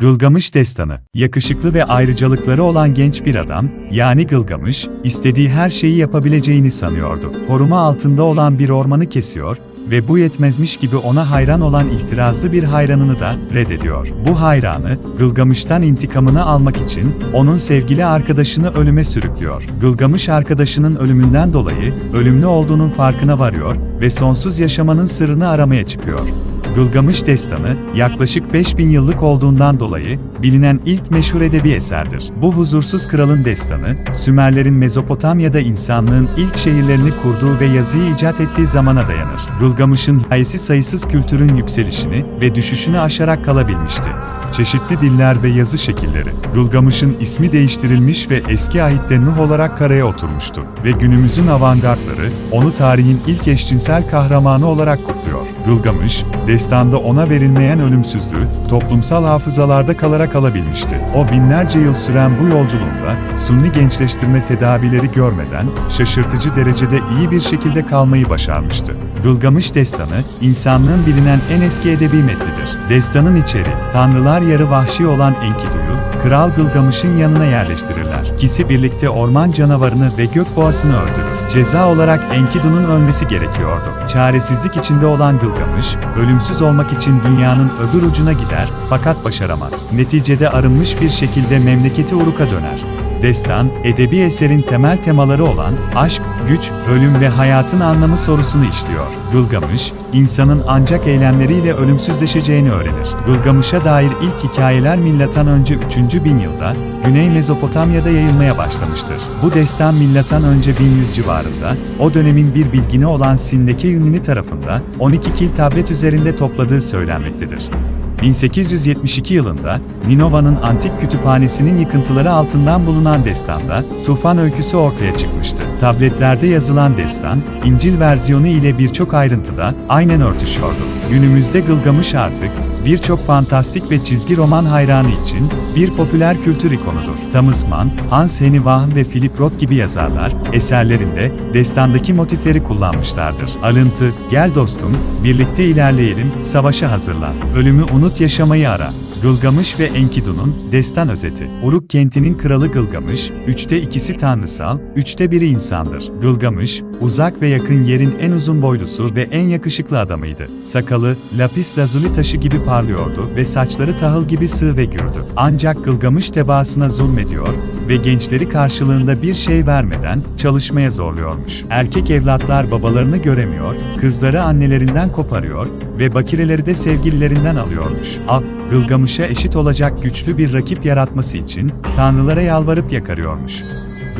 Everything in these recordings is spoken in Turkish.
Gılgamış Destanı, yakışıklı ve ayrıcalıkları olan genç bir adam, yani Gılgamış, istediği her şeyi yapabileceğini sanıyordu. Koruma altında olan bir ormanı kesiyor ve bu yetmezmiş gibi ona hayran olan ihtirazlı bir hayranını da reddediyor. Bu hayranı, Gılgamış'tan intikamını almak için onun sevgili arkadaşını ölüme sürüklüyor. Gılgamış arkadaşının ölümünden dolayı ölümlü olduğunun farkına varıyor ve sonsuz yaşamanın sırrını aramaya çıkıyor. Gılgamış Destanı, yaklaşık 5000 yıllık olduğundan dolayı bilinen ilk meşhur edebi eserdir. Bu huzursuz kralın destanı, Sümerlerin Mezopotamya'da insanlığın ilk şehirlerini kurduğu ve yazıyı icat ettiği zamana dayanır. Gılgamış'ın hikayesi sayısız kültürün yükselişini ve düşüşünü aşarak kalabilmişti. Çeşitli diller ve yazı şekilleri, Gılgamış'ın ismi değiştirilmiş ve eski aitte Nuh olarak karaya oturmuştu ve günümüzün avantgardları onu tarihin ilk eşcinsel kahramanı olarak kutluyor. Gılgamış, destanda ona verilmeyen ölümsüzlüğü, toplumsal hafızalarda kalarak alabilmişti. O binlerce yıl süren bu yolculuğunda, sunni gençleştirme tedavileri görmeden, şaşırtıcı derecede iyi bir şekilde kalmayı başarmıştı. Gılgamış Destanı, insanlığın bilinen en eski edebi metnidir. Destanın içeri, tanrılar yarı vahşi olan Enkidu'yu, Kral Gılgamış'ın yanına yerleştirirler. İkisi birlikte orman canavarını ve gök boğasını öldürür. Ceza olarak Enkidu'nun ölmesi gerekiyordu. Çaresizlik içinde olan Gılgamış, ölümsüz olmak için dünyanın öbür ucuna gider fakat başaramaz. Neticede arınmış bir şekilde memleketi Uruk'a döner. Destan, edebi eserin temel temaları olan aşk, güç, ölüm ve hayatın anlamı sorusunu işliyor. Gılgamış, insanın ancak eylemleriyle ölümsüzleşeceğini öğrenir. Gılgamış'a dair ilk hikayeler milattan önce 3. bin yılda Güney Mezopotamya'da yayılmaya başlamıştır. Bu destan milattan önce 1100 civarında, o dönemin bir bilgini olan Sindeke Yunani tarafında 12 kil tablet üzerinde topladığı söylenmektedir. 1872 yılında Ninova'nın antik kütüphanesinin yıkıntıları altından bulunan destanda tufan öyküsü ortaya çıkmıştı. Tabletlerde yazılan destan, İncil versiyonu ile birçok ayrıntıda aynen örtüşüyordu. Günümüzde Gılgamış artık birçok fantastik ve çizgi roman hayranı için bir popüler kültür ikonudur. Thomas Mann, Hans Henning Wahm ve Philip Roth gibi yazarlar eserlerinde destandaki motifleri kullanmışlardır. Alıntı, gel dostum, birlikte ilerleyelim, savaşa hazırlan, ölümü unut yaşamayı ara. Gılgamış ve Enkidu'nun destan özeti. Uruk kentinin kralı Gılgamış, üçte ikisi tanrısal, üçte biri insandır. Gılgamış, uzak ve yakın yerin en uzun boylusu ve en yakışıklı adamıydı. Sakalı, lapis lazuli taşı gibi parlıyordu ve saçları tahıl gibi sığ ve gürdü. Ancak Gılgamış tebaasına zulmediyor ve gençleri karşılığında bir şey vermeden çalışmaya zorluyormuş. Erkek evlatlar babalarını göremiyor, kızları annelerinden koparıyor ve bakireleri de sevgililerinden alıyormuş. Ab, Gılgamış'a eşit olacak güçlü bir rakip yaratması için tanrılara yalvarıp yakarıyormuş.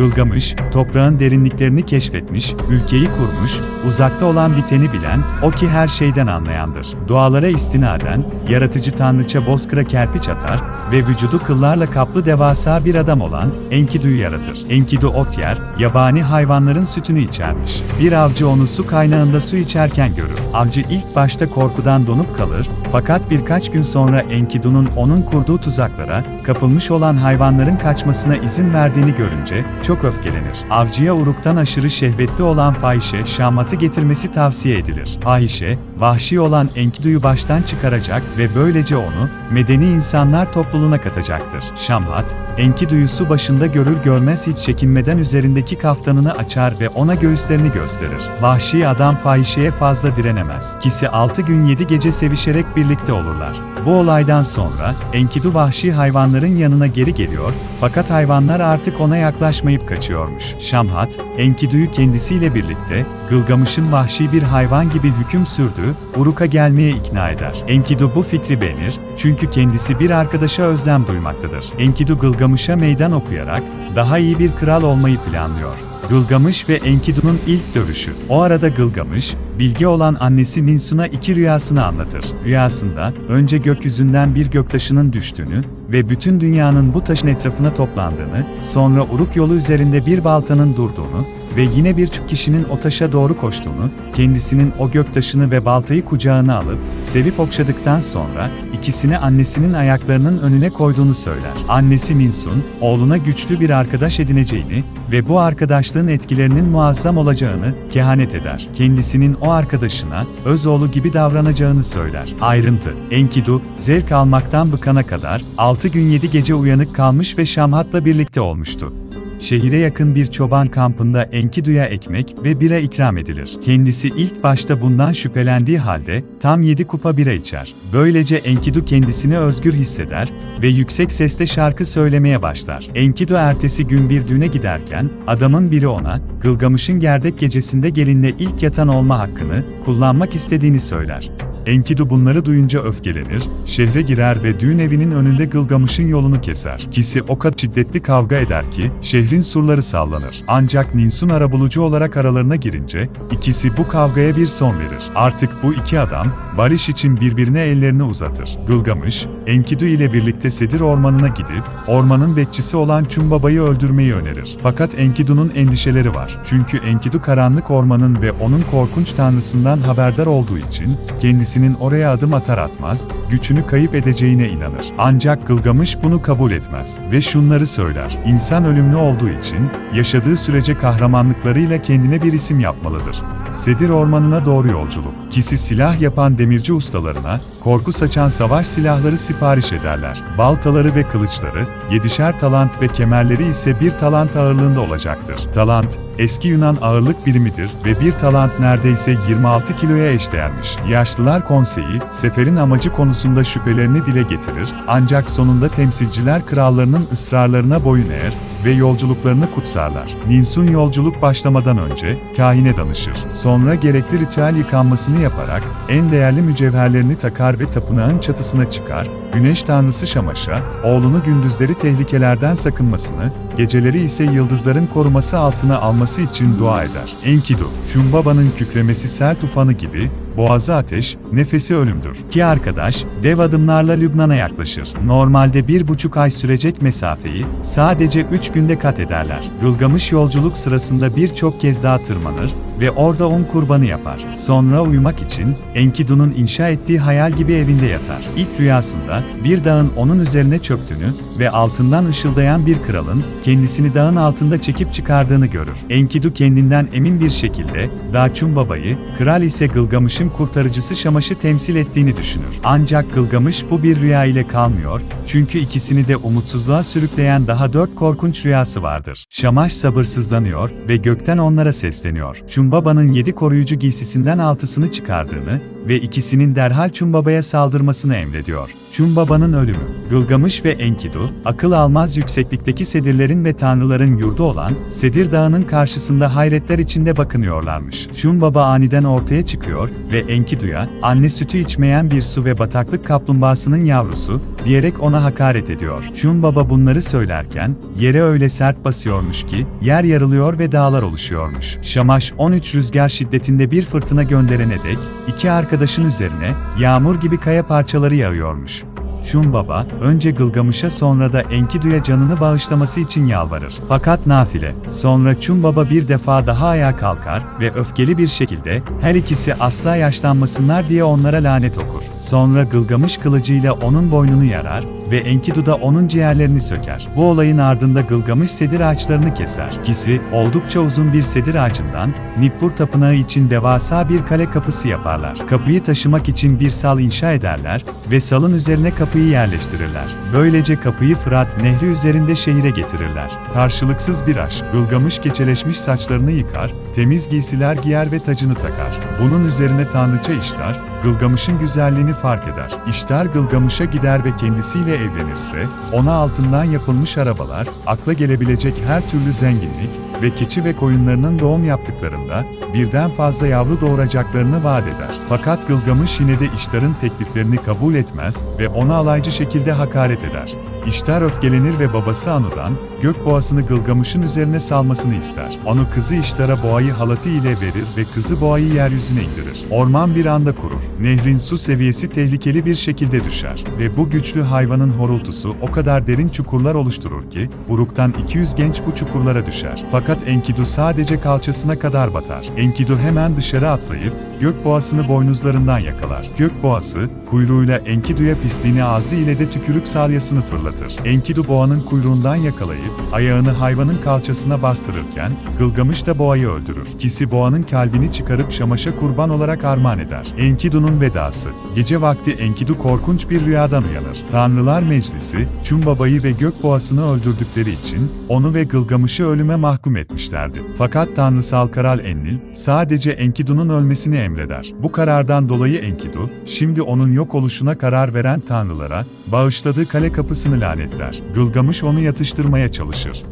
Gılgamış, toprağın derinliklerini keşfetmiş, ülkeyi kurmuş, uzakta olan biteni bilen, o ki her şeyden anlayandır. Doğalara istinaden, yaratıcı tanrıça bozkıra kerpiç atar ve vücudu kıllarla kaplı devasa bir adam olan Enkidu'yu yaratır. Enkidu ot yer, yabani hayvanların sütünü içermiş. Bir avcı onu su kaynağında su içerken görür. Avcı ilk başta korkudan donup kalır, fakat birkaç gün sonra Enkidu'nun onun kurduğu tuzaklara, kapılmış olan hayvanların kaçmasına izin verdiğini görünce, çok öfkelenir. Avcıya uruktan aşırı şehvetli olan fahişe şamatı getirmesi tavsiye edilir. Fahişe, vahşi olan Enkidu'yu baştan çıkaracak ve böylece onu medeni insanlar topluluğuna katacaktır. Şamhat, Enkidu'yu su başında görür görmez hiç çekinmeden üzerindeki kaftanını açar ve ona göğüslerini gösterir. Vahşi adam fahişeye fazla direnemez. İkisi 6 gün 7 gece sevişerek birlikte olurlar. Bu olaydan sonra Enkidu vahşi hayvanların yanına geri geliyor fakat hayvanlar artık ona yaklaşmayıp kaçıyormuş. Şamhat, Enkidu'yu kendisiyle birlikte Gılgamış'ın vahşi bir hayvan gibi hüküm sürdüğü Uruk'a gelmeye ikna eder. Enkidu bu fikri beğenir çünkü kendisi bir arkadaşa özlem duymaktadır. Enkidu Gılgamış'a meydan okuyarak daha iyi bir kral olmayı planlıyor. Gılgamış ve Enkidu'nun ilk dövüşü. O arada Gılgamış, bilge olan annesi Ninsun'a iki rüyasını anlatır. Rüyasında, önce gökyüzünden bir göktaşının düştüğünü ve bütün dünyanın bu taşın etrafına toplandığını, sonra Uruk yolu üzerinde bir baltanın durduğunu, ve yine birçok kişinin o taşa doğru koştuğunu, kendisinin o göktaşını ve baltayı kucağına alıp, sevip okşadıktan sonra, ikisini annesinin ayaklarının önüne koyduğunu söyler. Annesi Minsun, oğluna güçlü bir arkadaş edineceğini ve bu arkadaşlığın etkilerinin muazzam olacağını kehanet eder. Kendisinin o arkadaşına, öz oğlu gibi davranacağını söyler. Ayrıntı, Enkidu, zevk almaktan bıkana kadar, 6 gün 7 gece uyanık kalmış ve Şamhat'la birlikte olmuştu. Şehire yakın bir çoban kampında Enkidu'ya ekmek ve bira ikram edilir. Kendisi ilk başta bundan şüphelendiği halde tam 7 kupa bira içer. Böylece Enkidu kendisini özgür hisseder ve yüksek sesle şarkı söylemeye başlar. Enkidu ertesi gün bir düğüne giderken adamın biri ona Gılgamış'ın gerdek gecesinde gelinle ilk yatan olma hakkını kullanmak istediğini söyler. Enkidu bunları duyunca öfkelenir, şehre girer ve düğün evinin önünde Gılgamış'ın yolunu keser. İkisi o kadar şiddetli kavga eder ki şehrin surları sallanır. Ancak Ninsun arabulucu olarak aralarına girince ikisi bu kavgaya bir son verir. Artık bu iki adam barış için birbirine ellerini uzatır. Gılgamış, Enkidu ile birlikte Sedir Ormanı'na gidip ormanın bekçisi olan Çumbaba'yı öldürmeyi önerir. Fakat Enkidu'nun endişeleri var. Çünkü Enkidu karanlık ormanın ve onun korkunç tanrısından haberdar olduğu için kendisinin oraya adım atar atmaz, gücünü kayıp edeceğine inanır. Ancak Gılgamış bunu kabul etmez ve şunları söyler. İnsan ölümlü olduğu için yaşadığı sürece kahramanlıklarıyla kendine bir isim yapmalıdır. Sedir Ormanı'na doğru yolculuk. Kisi silah yapan demirci ustalarına, korku saçan savaş silahları sipariş ederler. Baltaları ve kılıçları, yedişer talant ve kemerleri ise bir talant ağırlığında olacaktır. Talant, eski Yunan ağırlık birimidir ve bir talant neredeyse 26 kiloya eşdeğermiş. Yaşlılar konseyi, seferin amacı konusunda şüphelerini dile getirir, ancak sonunda temsilciler krallarının ısrarlarına boyun eğer ve yolculuklarını kutsarlar. Ninsun yolculuk başlamadan önce kahine danışır. Sonra gerekli ritüel yıkanmasını yaparak en değerli mücevherlerini takar ve tapınağın çatısına çıkar. Güneş tanrısı Şamaş'a oğlunu gündüzleri tehlikelerden sakınmasını, geceleri ise yıldızların koruması altına alması için dua eder. Enkidu, Şumbaba'nın kükremesi sel tufanı gibi Boğazı ateş, nefesi ölümdür. Ki arkadaş, dev adımlarla Lübnan'a yaklaşır. Normalde bir buçuk ay sürecek mesafeyi, sadece üç günde kat ederler. Gılgamış yolculuk sırasında birçok kez daha tırmanır ve orada on kurbanı yapar. Sonra uyumak için, Enkidu'nun inşa ettiği hayal gibi evinde yatar. İlk rüyasında, bir dağın onun üzerine çöktüğünü ve altından ışıldayan bir kralın, kendisini dağın altında çekip çıkardığını görür. Enkidu kendinden emin bir şekilde, Daçun babayı, kral ise Gılgamış'ın kurtarıcısı Şamaş'ı temsil ettiğini düşünür. Ancak Gılgamış bu bir rüya ile kalmıyor, çünkü ikisini de umutsuzluğa sürükleyen daha dört korkunç rüyası vardır. Şamaş sabırsızlanıyor ve gökten onlara sesleniyor. Çumbaba'nın yedi koruyucu giysisinden altısını çıkardığını ve ikisinin derhal Çumbaba'ya saldırmasını emrediyor. Çumbaba'nın ölümü, Gılgamış ve Enkidu, akıl almaz yükseklikteki sedirlerin ve tanrıların yurdu olan Sedir Dağı'nın karşısında hayretler içinde bakınıyorlarmış. Çumbaba aniden ortaya çıkıyor ve Enkidu'ya, anne sütü içmeyen bir su ve bataklık kaplumbağasının yavrusu, diyerek ona hakaret ediyor. Çumbaba bunları söylerken, yere öyle sert basıyormuş ki, yer yarılıyor ve dağlar oluşuyormuş. Şamaş 13 rüzgar şiddetinde bir fırtına gönderene dek, iki arkadaşın üzerine, yağmur gibi kaya parçaları yağıyormuş. Şun Baba, önce Gılgamış'a sonra da Enkidu'ya canını bağışlaması için yalvarır. Fakat nafile. Sonra Çun Baba bir defa daha ayağa kalkar ve öfkeli bir şekilde her ikisi asla yaşlanmasınlar diye onlara lanet okur. Sonra Gılgamış kılıcıyla onun boynunu yarar ve Enkidu da onun ciğerlerini söker. Bu olayın ardında Gılgamış sedir ağaçlarını keser. İkisi, oldukça uzun bir sedir ağacından, Nippur tapınağı için devasa bir kale kapısı yaparlar. Kapıyı taşımak için bir sal inşa ederler ve salın üzerine kapıyı yerleştirirler. Böylece kapıyı Fırat Nehri üzerinde şehire getirirler. Karşılıksız bir aşk, Gılgamış keçeleşmiş saçlarını yıkar, temiz giysiler giyer ve tacını takar. Bunun üzerine Tanrıça İştar, Gılgamış'ın güzelliğini fark eder. İştar Gılgamış'a gider ve kendisiyle evlenirse, ona altından yapılmış arabalar, akla gelebilecek her türlü zenginlik ve keçi ve koyunlarının doğum yaptıklarında birden fazla yavru doğuracaklarını vaat eder. Fakat Gılgamış yine de İştar'ın tekliflerini kabul etmez ve ona alaycı şekilde hakaret eder. İştar öfkelenir ve babası Anu'dan, gök boğasını Gılgamış'ın üzerine salmasını ister. Anu kızı İştar'a boğayı halatı ile verir ve kızı boğayı yeryüzüne indirir. Orman bir anda kurur. Nehrin su seviyesi tehlikeli bir şekilde düşer ve bu güçlü hayvanın horultusu o kadar derin çukurlar oluşturur ki, Uruk'tan 200 genç bu çukurlara düşer. Fakat Enkidu sadece kalçasına kadar batar. Enkidu hemen dışarı atlayıp, gökboğasını boynuzlarından yakalar. Gökboğası, kuyruğuyla Enkidu'ya pisliğini ağzı ile de tükürük salyasını fırlatır. Enkidu boğanın kuyruğundan yakalayıp, ayağını hayvanın kalçasına bastırırken, Gılgamış da boğayı öldürür. Kisi boğanın kalbini çıkarıp Şamaş'a kurban olarak armağan eder. Enkidu'nun vedası. Gece vakti Enkidu korkunç bir rüyadan uyanır. Tanrılar Meclisi, Çumbaba'yı ve Gökboğasını öldürdükleri için, onu ve Gılgamış'ı ölüme mahkum etmişlerdi. Fakat tanrısal Karal Enlil, sadece Enkidu'nun ölmesini emreder. Bu karardan dolayı Enkidu, şimdi onun yok oluşuna karar veren tanrılara, bağışladığı kale kapısını lanetler. Gılgamış onu yatıştırmaya çalışır.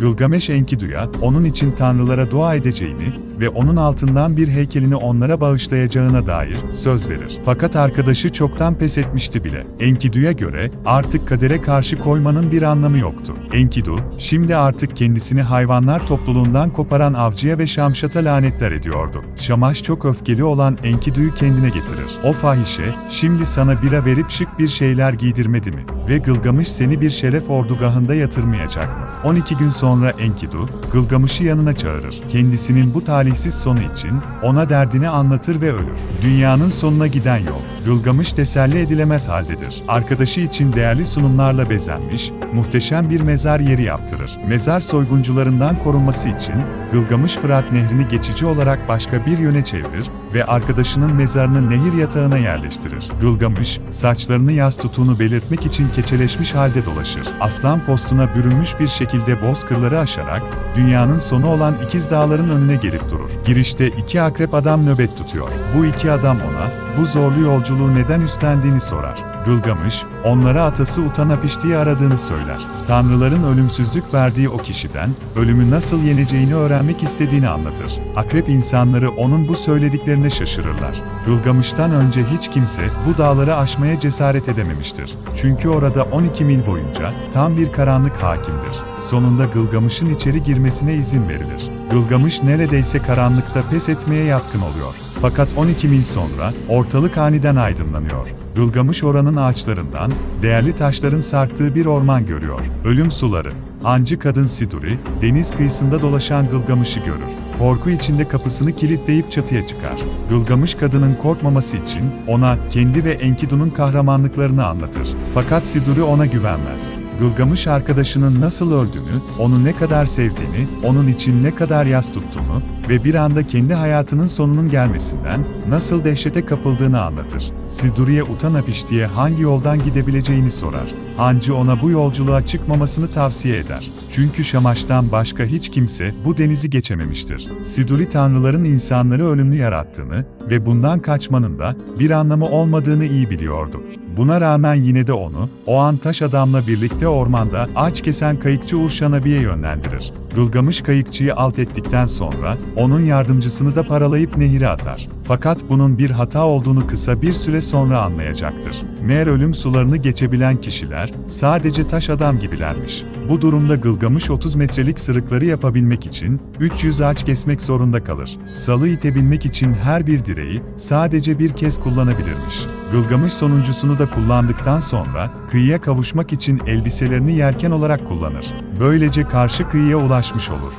Gılgameş Enkidu'ya, onun için tanrılara dua edeceğini ve onun altından bir heykelini onlara bağışlayacağına dair söz verir. Fakat arkadaşı çoktan pes etmişti bile. Enkidu'ya göre artık kadere karşı koymanın bir anlamı yoktu. Enkidu, şimdi artık kendisini hayvanlar topluluğundan koparan avcıya ve Şamşat'a lanetler ediyordu. Şamaş çok öfkeli olan Enkidu'yu kendine getirir. O fahişe, şimdi sana bira verip şık bir şeyler giydirmedi mi? Ve Gılgamış seni bir şeref ordugahında yatırmayacak mı? 12 gün sonra Enkidu, Gılgamış'ı yanına çağırır. Kendisinin bu talihsiz sonu için ona derdini anlatır ve ölür. Dünyanın sonuna giden yol, Gılgamış teselli edilemez haldedir. Arkadaşı için değerli sunumlarla bezenmiş, muhteşem bir mezar yeri yaptırır. Mezar soyguncularından korunması için Gılgamış Fırat Nehri'ni geçici olarak başka bir yöne çevirir ve arkadaşının mezarını nehir yatağına yerleştirir. Gılgamış, saçlarını yaz tutuğunu belirtmek için keçeleşmiş halde dolaşır. Aslan postuna bürünmüş bir şekilde bozkırları aşarak, dünyanın sonu olan ikiz dağların önüne gelip durur. Girişte iki akrep adam nöbet tutuyor. Bu iki adam ona, bu zorlu yolculuğu neden üstlendiğini sorar. Gılgamış, onlara atası Utanapişti'yi aradığını söyler. Tanrıların ölümsüzlük verdiği o kişiden, ölümü nasıl yeneceğini öğrenmek istediğini anlatır. Akrep insanları onun bu söylediklerine şaşırırlar. Gılgamış'tan önce hiç kimse bu dağları aşmaya cesaret edememiştir. Çünkü orada 12 mil boyunca tam bir karanlık hakimdir. Sonunda Gılgamış'ın içeri girmesine izin verilir. Gılgamış neredeyse karanlıkta pes etmeye yatkın oluyor. Fakat 12 mil sonra ortalık aniden aydınlanıyor. Gılgamış oranın ağaçlarından, değerli taşların sarktığı bir orman görüyor. Ölüm suları. Ancı kadın Siduri, deniz kıyısında dolaşan Gılgamış'ı görür. Korku içinde kapısını kilitleyip çatıya çıkar. Gılgamış kadının korkmaması için ona kendi ve Enkidu'nun kahramanlıklarını anlatır. Fakat Siduri ona güvenmez. Gılgamış arkadaşının nasıl öldüğünü, onu ne kadar sevdiğini, onun için ne kadar yas tuttuğunu ve bir anda kendi hayatının sonunun gelmesinden nasıl dehşete kapıldığını anlatır. Siduri'ye Utanapişti'ye hangi yoldan gidebileceğini sorar. Hancı ona bu yolculuğa çıkmamasını tavsiye eder. Çünkü Şamaş'tan başka hiç kimse bu denizi geçememiştir. Siduri tanrıların insanları ölümlü yarattığını ve bundan kaçmanın da bir anlamı olmadığını iyi biliyordu. Buna rağmen yine de onu, o an taş adamla birlikte ormanda ağaç kesen kayıkçı Urşanabi'ye yönlendirir. Gılgamış kayıkçıyı alt ettikten sonra, onun yardımcısını da paralayıp nehire atar. Fakat bunun bir hata olduğunu kısa bir süre sonra anlayacaktır. Meğer ölüm sularını geçebilen kişiler, sadece taş adam gibilermiş. Bu durumda Gılgamış 30 metrelik sırıkları yapabilmek için, 300 ağaç kesmek zorunda kalır. Salı itebilmek için her bir direği, sadece bir kez kullanabilirmiş. Gılgamış sonuncusunu da kullandıktan sonra, kıyıya kavuşmak için elbiselerini yelken olarak kullanır. Böylece karşı kıyıya ulaşmış olur.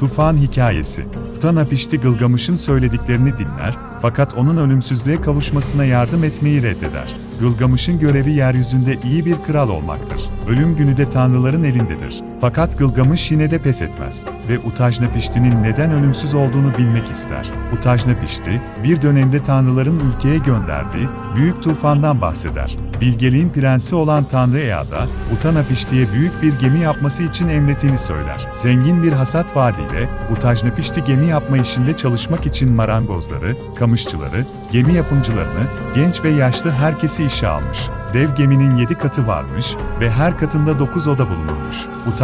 Tufan Hikayesi Utanapişti Gılgamış'ın söylediklerini dinler, fakat onun ölümsüzlüğe kavuşmasına yardım etmeyi reddeder. Gılgamış'ın görevi yeryüzünde iyi bir kral olmaktır. Ölüm günü de tanrıların elindedir. Fakat Gılgamış yine de pes etmez ve Utajnapişti'nin neden ölümsüz olduğunu bilmek ister. Utajnapişti, bir dönemde tanrıların ülkeye gönderdiği büyük tufandan bahseder. Bilgeliğin prensi olan Tanrı Ea'da, Utanapişti'ye büyük bir gemi yapması için emrettiğini söyler. Zengin bir hasat vaadiyle, Utajnapişti gemi yapma işinde çalışmak için marangozları, kamışçıları, gemi yapımcılarını, genç ve yaşlı herkesi işe almış. Dev geminin 7 katı varmış ve her katında 9 oda bulunurmuş.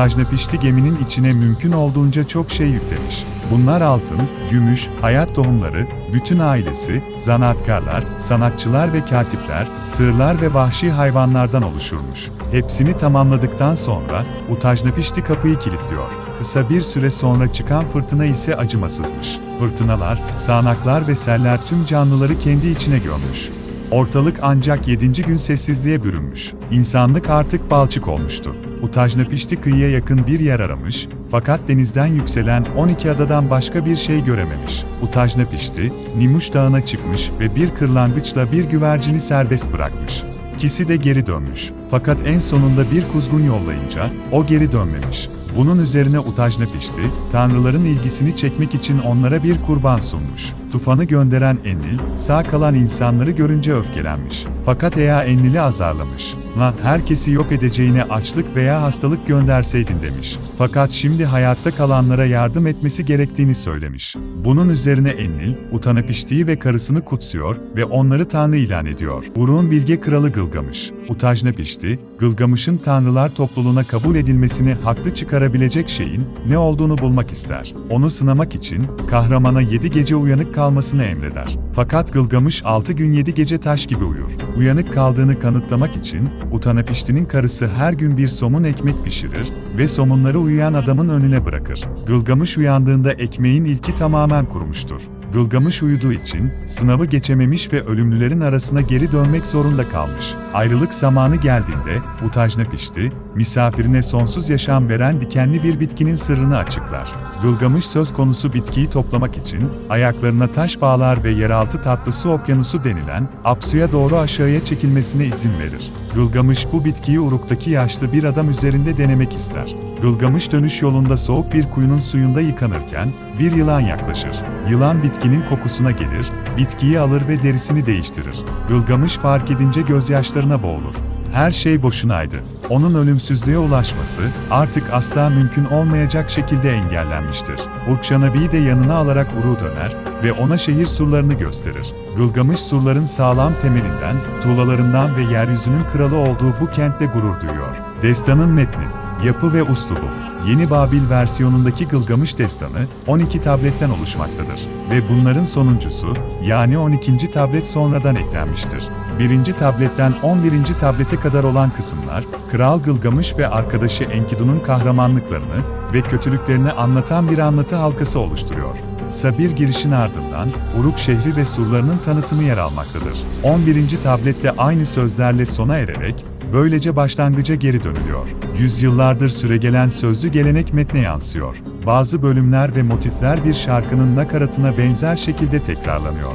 Utajnapişti geminin içine mümkün olduğunca çok şey yüklemiş. Bunlar altın, gümüş, hayat tohumları, bütün ailesi, zanaatkarlar, sanatçılar ve katipler, sığırlar ve vahşi hayvanlardan oluşurmuş. Hepsini tamamladıktan sonra Utajnapişti kapıyı kilitliyor. Kısa bir süre sonra çıkan fırtına ise acımasızmış. Fırtınalar, sağanaklar ve seller tüm canlıları kendi içine gömmüş. Ortalık ancak 7. gün sessizliğe bürünmüş. İnsanlık artık balçık olmuştu. Utajnapişti kıyıya yakın bir yer aramış, fakat denizden yükselen 12 adadan başka bir şey görememiş. Utajnapişti, Nimuş Dağı'na çıkmış ve bir kırlangıçla bir güvercini serbest bırakmış. İkisi de geri dönmüş. Fakat en sonunda bir kuzgun yollayınca, o geri dönmemiş. Bunun üzerine Utajnapişti, tanrıların ilgisini çekmek için onlara bir kurban sunmuş. Tufanı gönderen Enlil, sağ kalan insanları görünce öfkelenmiş. Fakat Ea Enlil'i azarlamış. Lan herkesi yok edeceğine açlık veya hastalık gönderseydin demiş. Fakat şimdi hayatta kalanlara yardım etmesi gerektiğini söylemiş. Bunun üzerine Enlil, Utanapişti'yi ve karısını kutsuyor ve onları tanrı ilan ediyor. Uruk'un bilge kralı Gılgamış. Utajnapişti, Gılgamış'ın tanrılar topluluğuna kabul edilmesini haklı çıkarabilecek şeyin ne olduğunu bulmak ister. Onu sınamak için kahramana 7 gece uyanık kalmasını emreder. Fakat Gılgamış 6 gün 7 gece taş gibi uyur. Uyanık kaldığını kanıtlamak için Utanapişti'nin karısı her gün bir somun ekmek pişirir ve somunları uyuyan adamın önüne bırakır. Gılgamış uyandığında ekmeğin ilki tamamen kurumuştur. Gılgamış uyuduğu için sınavı geçememiş ve ölümlülerin arasına geri dönmek zorunda kalmış. Ayrılık zamanı geldiğinde Utajnapişti, misafirine sonsuz yaşam veren dikenli bir bitkinin sırrını açıklar. Gılgamış söz konusu bitkiyi toplamak için ayaklarına taş bağlar ve yeraltı tatlısı okyanusu denilen Apsu'ya doğru aşağıya çekilmesine izin verir. Gılgamış bu bitkiyi Uruk'taki yaşlı bir adam üzerinde denemek ister. Gılgamış dönüş yolunda soğuk bir kuyunun suyunda yıkanırken bir yılan yaklaşır. Yılan bitkinin kokusuna gelir, bitkiyi alır ve derisini değiştirir. Gılgamış fark edince gözyaşlarına boğulur. Her şey boşunaydı. Onun ölümsüzlüğe ulaşması artık asla mümkün olmayacak şekilde engellenmiştir. Urkşanabi'yi de yanına alarak Uru döner ve ona şehir surlarını gösterir. Gılgamış surların sağlam temelinden, tuğlalarından ve yeryüzünün kralı olduğu bu kentte gurur duyuyor. Destanın metni Yapı ve uslubu. Yeni Babil versiyonundaki Gılgamış Destanı 12 tabletten oluşmaktadır ve bunların sonuncusu yani 12. tablet sonradan eklenmiştir. Birinci tabletten 11. tablete kadar olan kısımlar, Kral Gılgamış ve arkadaşı Enkidu'nun kahramanlıklarını ve kötülüklerini anlatan bir anlatı halkası oluşturuyor. Sabir girişin ardından Uruk şehri ve surlarının tanıtımı yer almaktadır. 11. tablette aynı sözlerle sona ererek böylece başlangıca geri dönülüyor. Yüzyıllardır süregelen sözlü gelenek metne yansıyor. Bazı bölümler ve motifler bir şarkının nakaratına benzer şekilde tekrarlanıyor.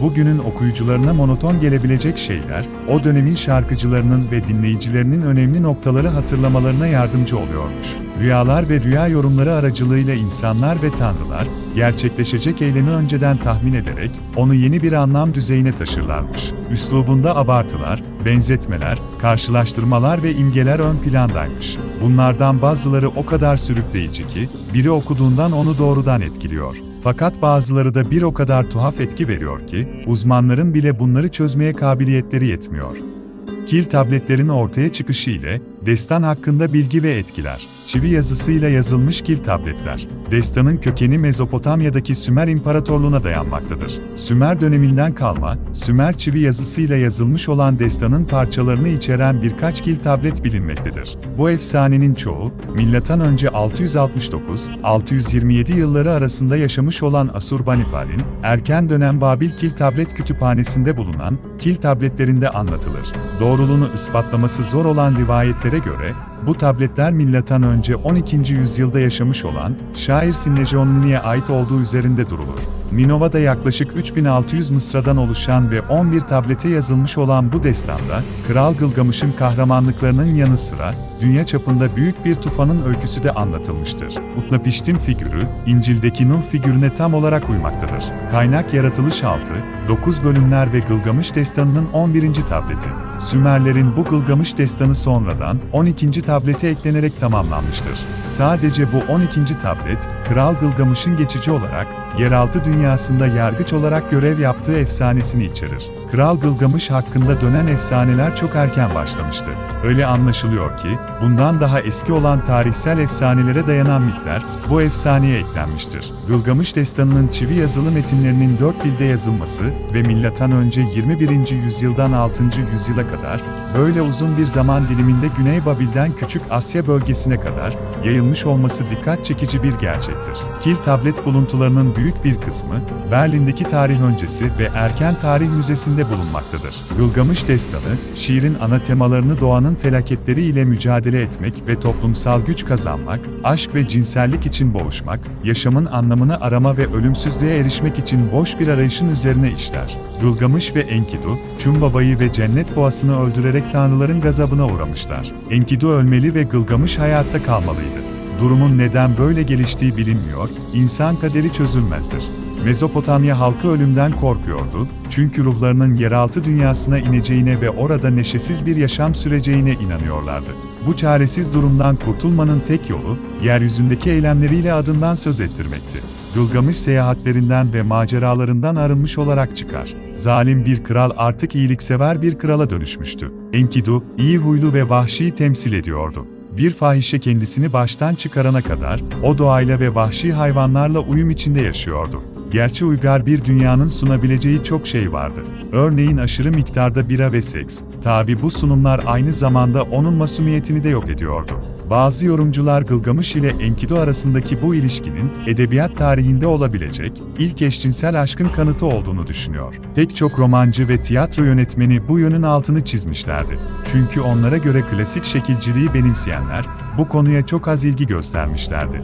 Bugünün okuyucularına monoton gelebilecek şeyler, o dönemin şarkıcılarının ve dinleyicilerinin önemli noktaları hatırlamalarına yardımcı oluyormuş. Rüyalar ve rüya yorumları aracılığıyla insanlar ve tanrılar, gerçekleşecek eylemi önceden tahmin ederek, onu yeni bir anlam düzeyine taşırlarmış. Üslubunda abartılar, benzetmeler, karşılaştırmalar ve imgeler ön plandaymış. Bunlardan bazıları o kadar sürükleyici ki, biri okuduğundan onu doğrudan etkiliyor. Fakat bazıları da bir o kadar tuhaf etki veriyor ki, uzmanların bile bunları çözmeye kabiliyetleri yetmiyor. Kil tabletlerin ortaya çıkışı ile, destan hakkında bilgi ve etkiler. Çivi yazısıyla yazılmış kil tabletler. Destanın kökeni Mezopotamya'daki Sümer İmparatorluğu'na dayanmaktadır. Sümer döneminden kalma, Sümer çivi yazısıyla yazılmış olan destanın parçalarını içeren birkaç kil tablet bilinmektedir. Bu efsanenin çoğu, milattan önce 669-627 yılları arasında yaşamış olan Asurbanipal'in, erken dönem Babil Kil Tablet Kütüphanesi'nde bulunan kil tabletlerinde anlatılır. Doğruluğunu ispatlaması zor olan rivayetlere göre, bu tabletler milattan önce 12. yüzyılda yaşamış olan şair Sinnejonini'ye ait olduğu üzerinde durulur. Minova'da yaklaşık 3600 mısradan oluşan ve 11 tablete yazılmış olan bu destanda, Kral Gılgamış'ın kahramanlıklarının yanı sıra, dünya çapında büyük bir tufanın öyküsü de anlatılmıştır. Utnapiştin figürü, İncil'deki Nuh figürüne tam olarak uymaktadır. Kaynak yaratılış 6, 9 bölümler ve Gılgamış destanının 11. tableti. Sümerlerin bu Gılgamış destanı sonradan 12. tablete eklenerek tamamlanmıştır. Sadece bu 12. tablet, Kral Gılgamış'ın geçici olarak, yeraltı dünyasında yargıç olarak görev yaptığı efsanesini içerir. Kral Gılgamış hakkında dönen efsaneler çok erken başlamıştı. Öyle anlaşılıyor ki, bundan daha eski olan tarihsel efsanelere dayanan mitler, bu efsaneye eklenmiştir. Gılgamış destanının çivi yazılı metinlerinin dört dilde yazılması ve milattan önce 21. yüzyıldan 6. yüzyıla kadar, böyle uzun bir zaman diliminde Güney Babil'den Küçük Asya bölgesine kadar yayılmış olması dikkat çekici bir gerçektir. Kil tablet buluntularının büyük bir kısmı, Berlin'deki tarih öncesi ve erken tarih müzesinde bulunmaktadır. Gılgamış Destanı, şiirin ana temalarını doğanın felaketleri ile mücadele etmek ve toplumsal güç kazanmak, aşk ve cinsellik için boğuşmak, yaşamın anlamını arama ve ölümsüzlüğe erişmek için boş bir arayışın üzerine işler. Gılgamış ve Enkidu, Çumbaba'yı ve cennet boğasını öldürerek tanrıların gazabına uğramışlar. Enkidu ölmeli ve Gılgamış hayatta kalmalıydı. Durumun neden böyle geliştiği bilinmiyor, insan kaderi çözülmezdir. Mezopotamya halkı ölümden korkuyordu, çünkü ruhlarının yeraltı dünyasına ineceğine ve orada neşesiz bir yaşam süreceğine inanıyorlardı. Bu çaresiz durumdan kurtulmanın tek yolu, yeryüzündeki eylemleriyle adından söz ettirmekti. Gılgamış seyahatlerinden ve maceralarından arınmış olarak çıkar. Zalim bir kral artık iyiliksever bir krala dönüşmüştü. Enkidu, iyi huylu ve vahşiyi temsil ediyordu. Bir fahişe kendisini baştan çıkarana kadar, o doğayla ve vahşi hayvanlarla uyum içinde yaşıyordu. Gerçi uygar bir dünyanın sunabileceği çok şey vardı. Örneğin aşırı miktarda bira ve seks. Tabi bu sunumlar aynı zamanda onun masumiyetini de yok ediyordu. Bazı yorumcular Gılgamış ile Enkidu arasındaki bu ilişkinin, edebiyat tarihinde olabilecek, ilk eşcinsel aşkın kanıtı olduğunu düşünüyor. Pek çok romancı ve tiyatro yönetmeni bu yönün altını çizmişlerdi. Çünkü onlara göre klasik şekilciliği benimseyenler, bu konuya çok az ilgi göstermişlerdi.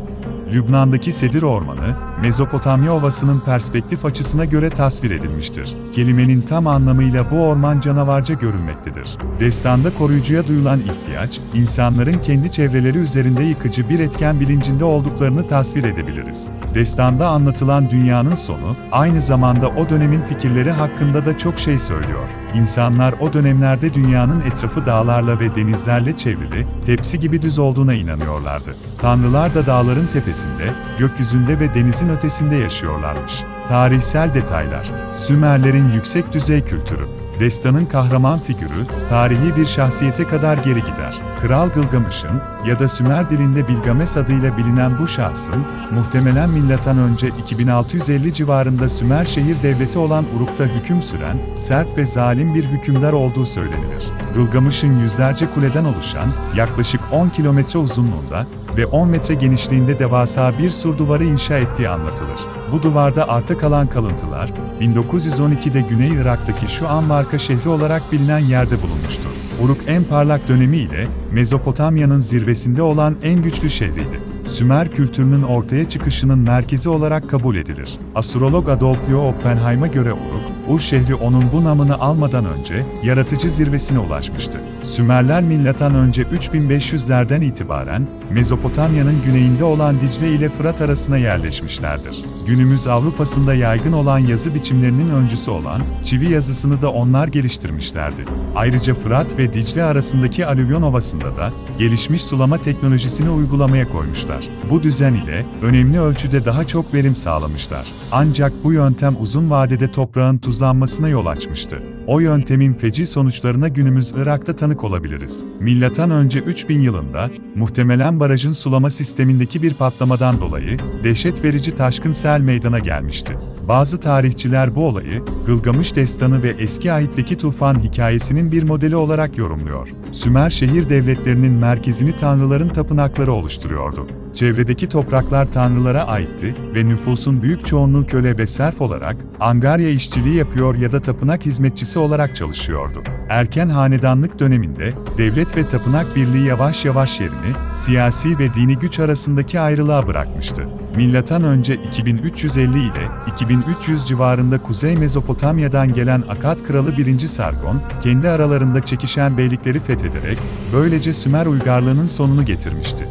Lübnan'daki Sedir Ormanı, Mezopotamya Ovası'nın perspektif açısına göre tasvir edilmiştir. Kelimenin tam anlamıyla bu orman canavarca görünmektedir. Destanda koruyucuya duyulan ihtiyaç, insanların kendi çevreleri üzerinde yıkıcı bir etken bilincinde olduklarını tasvir edebiliriz. Destanda anlatılan dünyanın sonu, aynı zamanda o dönemin fikirleri hakkında da çok şey söylüyor. İnsanlar o dönemlerde dünyanın etrafı dağlarla ve denizlerle çevrili, tepsi gibi düz olduğuna inanıyorlardı. Tanrılar da dağların tepesinde, gökyüzünde ve denizin ötesinde yaşıyorlarmış. Tarihsel detaylar, Sümerlerin yüksek düzey kültürü, Destanın kahraman figürü, tarihi bir şahsiyete kadar geri gider. Kral Gılgamış'ın ya da Sümer dilinde Bilgames adıyla bilinen bu şahsın, muhtemelen milattan önce 2650 civarında Sümer şehir devleti olan Uruk'ta hüküm süren, sert ve zalim bir hükümdar olduğu söylenilir. Gılgamış'ın yüzlerce kuleden oluşan, yaklaşık 10 kilometre uzunluğunda ve 10 metre genişliğinde devasa bir sur duvarı inşa ettiği anlatılır. Bu duvarda arta kalan kalıntılar, 1912'de Güney Irak'taki şu an marka şehri olarak bilinen yerde bulunmuştur. Uruk en parlak dönemi ile Mezopotamya'nın zirvesinde olan en güçlü şehriydi. Sümer kültürünün ortaya çıkışının merkezi olarak kabul edilir. Astrolog Adolfo Oppenheim'a göre Uruk, Ur şehri onun bu namını almadan önce yaratıcı zirvesine ulaşmıştı. Sümerler milattan önce 3500'lerden itibaren Mezopotamya'nın güneyinde olan Dicle ile Fırat arasına yerleşmişlerdir. Günümüz Avrupa'sında yaygın olan yazı biçimlerinin öncüsü olan çivi yazısını da onlar geliştirmişlerdi. Ayrıca Fırat ve Dicle arasındaki alüvyon ovasında da gelişmiş sulama teknolojisini uygulamaya koymuşlar. Bu düzen ile önemli ölçüde daha çok verim sağlamışlar. Ancak bu yöntem uzun vadede toprağın tuzlanmasına yol açmıştı. O yöntemin feci sonuçlarına günümüz Irak'ta tanık olabiliriz. Milattan önce 3000 yılında, muhtemelen barajın sulama sistemindeki bir patlamadan dolayı, dehşet verici taşkın sel meydana gelmişti. Bazı tarihçiler bu olayı, Gılgamış Destanı ve eski ahitteki tufan hikayesinin bir modeli olarak yorumluyor. Sümer şehir devletlerinin merkezini tanrıların tapınakları oluşturuyordu. Çevredeki topraklar tanrılara aitti ve nüfusun büyük çoğunluğu köle ve serf olarak angarya işçiliği yapıyor ya da tapınak hizmetçisi olarak çalışıyordu. Erken hanedanlık döneminde devlet ve tapınak birliği yavaş yavaş yerini siyasi ve dini güç arasındaki ayrılığa bırakmıştı. Milattan önce 2350 ile 2300 civarında Kuzey Mezopotamya'dan gelen Akad kralı 1. Sargon, kendi aralarında çekişen beylikleri fethederek böylece Sümer uygarlığının sonunu getirmişti.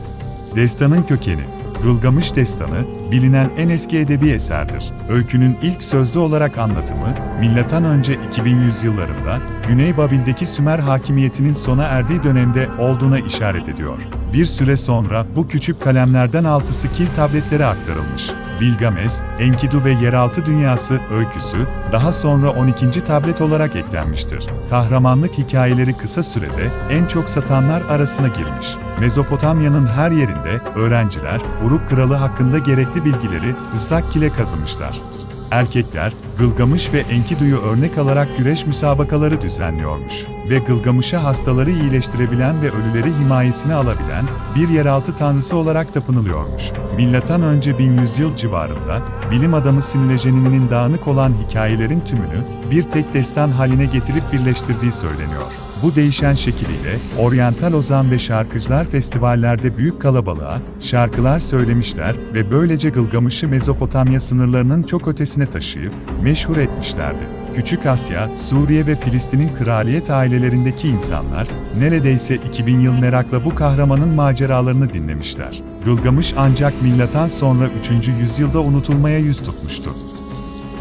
Destanın kökeni Gılgamış Destanı, bilinen en eski edebi eserdir. Öykünün ilk sözlü olarak anlatımı, milattan önce 2100 yıllarında Güney Babil'deki Sümer hakimiyetinin sona erdiği dönemde olduğuna işaret ediyor. Bir süre sonra bu küçük kalemlerden altısı kil tabletlere aktarılmış. Bilgames, Enkidu ve Yeraltı Dünyası öyküsü daha sonra 12. tablet olarak eklenmiştir. Kahramanlık hikayeleri kısa sürede en çok satanlar arasına girmiş. Mezopotamya'nın her yerinde öğrenciler Uruk Kralı hakkında gerekli bilgileri ıslak kile kazımışlar. Erkekler, Gılgamış ve Enkidu'yu örnek alarak güreş müsabakaları düzenliyormuş ve Gılgamış'a hastaları iyileştirebilen ve ölüleri himayesine alabilen bir yeraltı tanrısı olarak tapınılıyormuş. Milattan önce 1100 yıl civarında, bilim adamı Simülejenini'nin dağınık olan hikayelerin tümünü bir tek destan haline getirip birleştirdiği söyleniyor. Bu değişen şekliyle, oryantal ozan ve şarkıcılar festivallerde büyük kalabalığa şarkılar söylemişler ve böylece Gılgamış'ı Mezopotamya sınırlarının çok ötesine taşıyıp meşhur etmişlerdi. Küçük Asya, Suriye ve Filistin'in kraliyet ailelerindeki insanlar, neredeyse 2000 yıl merakla bu kahramanın maceralarını dinlemişler. Gılgamış ancak milattan sonra 3. yüzyılda unutulmaya yüz tutmuştu.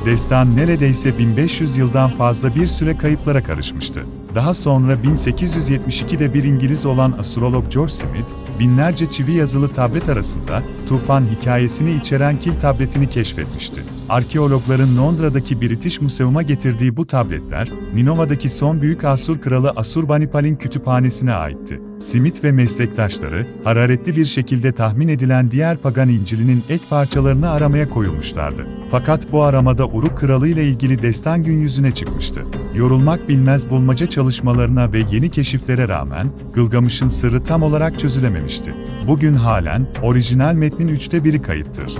Destan neredeyse 1500 yıldan fazla bir süre kayıplara karışmıştı. Daha sonra 1872'de bir İngiliz olan astrolog George Smith, binlerce çivi yazılı tablet arasında tufan hikayesini içeren kil tabletini keşfetmişti. Arkeologların Londra'daki British Museum'a getirdiği bu tabletler, Ninova'daki son büyük Asur kralı Asurbanipal'in kütüphanesine aitti. Smith ve meslektaşları, hararetli bir şekilde tahmin edilen diğer pagan İncil'inin ek parçalarını aramaya koyulmuşlardı. Fakat bu aramada Uruk kralı ile ilgili destan gün yüzüne çıkmıştı. Yorulmak bilmez bulmaca çalışmalarına ve yeni keşiflere rağmen, Gılgamış'ın sırrı tam olarak çözülememişti. Bugün halen, orijinal metnin üçte biri kayıttır.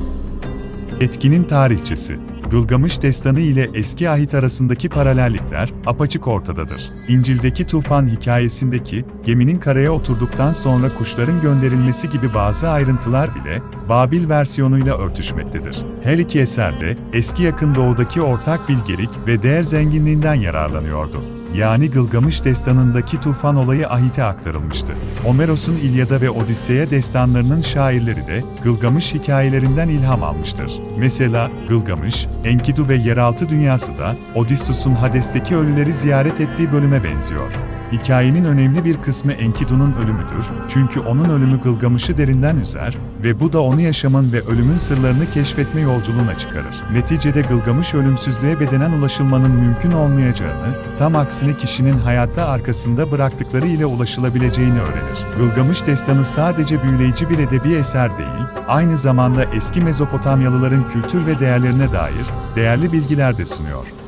Etkinin tarihçesi Gılgamış destanı ile eski ahit arasındaki paralellikler apaçık ortadadır. İncil'deki tufan hikayesindeki geminin karaya oturduktan sonra kuşların gönderilmesi gibi bazı ayrıntılar bile Babil versiyonuyla örtüşmektedir. Her iki eserde eski yakın doğudaki ortak bilgelik ve değer zenginliğinden yararlanıyordu. Yani Gılgamış destanındaki tufan olayı Ahit'e aktarılmıştı. Homeros'un İlyada ve Odisseya destanlarının şairleri de Gılgamış hikayelerinden ilham almıştır. Mesela Gılgamış, Enkidu ve yeraltı dünyası da Odysseus'un Hades'teki ölüleri ziyaret ettiği bölüme benziyor. Hikayenin önemli bir kısmı Enkidu'nun ölümüdür. Çünkü onun ölümü Gılgamış'ı derinden üzer ve bu da onu yaşamın ve ölümün sırlarını keşfetme yolculuğuna çıkarır. Neticede Gılgamış ölümsüzlüğe bedenen ulaşılmanın mümkün olmayacağını, tam aksine kişinin hayatta arkasında bıraktıkları ile ulaşılabileceğini öğrenir. Gılgamış destanı sadece büyüleyici bir edebi eser değil, aynı zamanda eski Mezopotamyalıların kültür ve değerlerine dair değerli bilgiler de sunuyor.